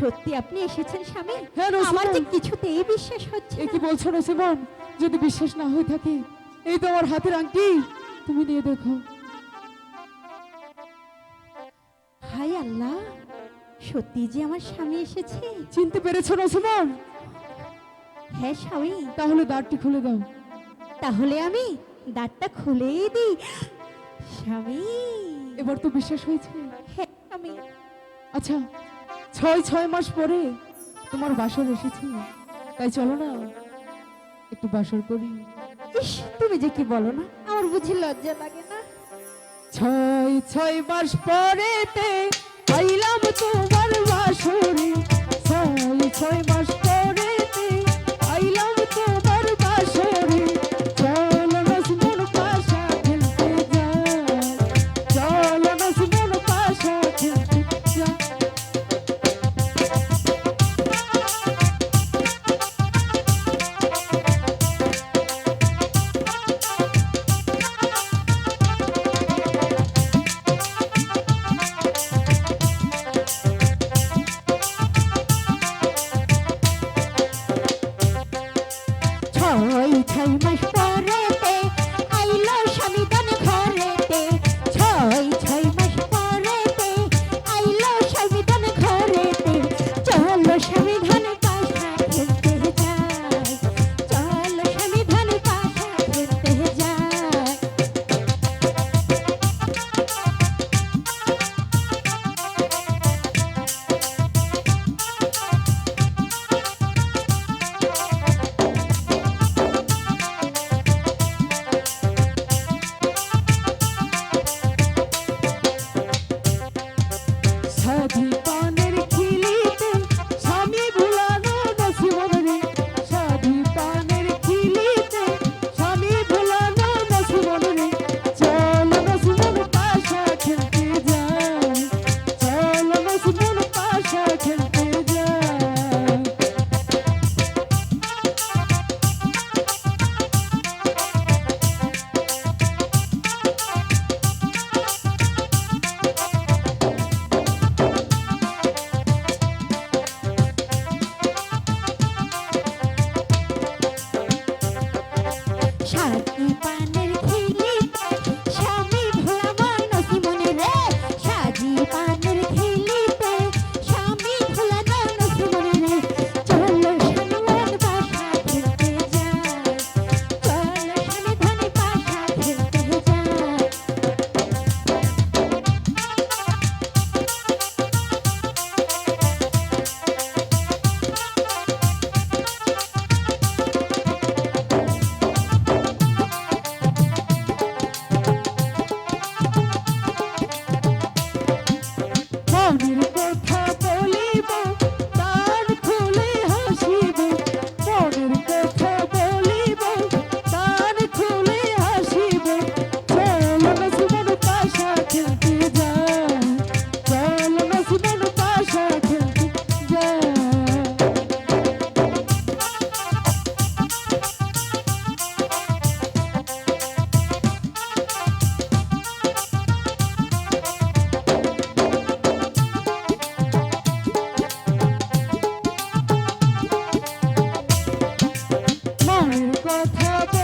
সত্যি আপনি এসেছেন স্বামী? হ্যাঁ, আমার যে কিছুতেই বিশ্বাস হচ্ছে এ। কি বলছো নসিমন? যদি বিশ্বাস না হয়ে থাকে এই তো আমার হাতের আংটি। তুমি নিয়ে দেখো। হায় আল্লাহ সত্যি যে আমার স্বামী এসেছে? চিনতে পেরেছ নসিমন? হ্যাঁ স্বামী। তাহলে দাঁড়টি খুলে দাও। তাহলে আমি দাঁতটা খুলেই দিই। স্বামী। এবার তো বিশ্বাস হয়েছে। হ্যাঁ স্বামী। আচ্ছা ছয় ছয় মাস পরে তোমার বাসর এসেছি। তাই চলো না একটু বাসর করি। ইস তুমি যে কি বলো না আমার বুঝি লজ্জা লাগে না। ছয় ছয় মাস পরেতে ছয় সাথী পানের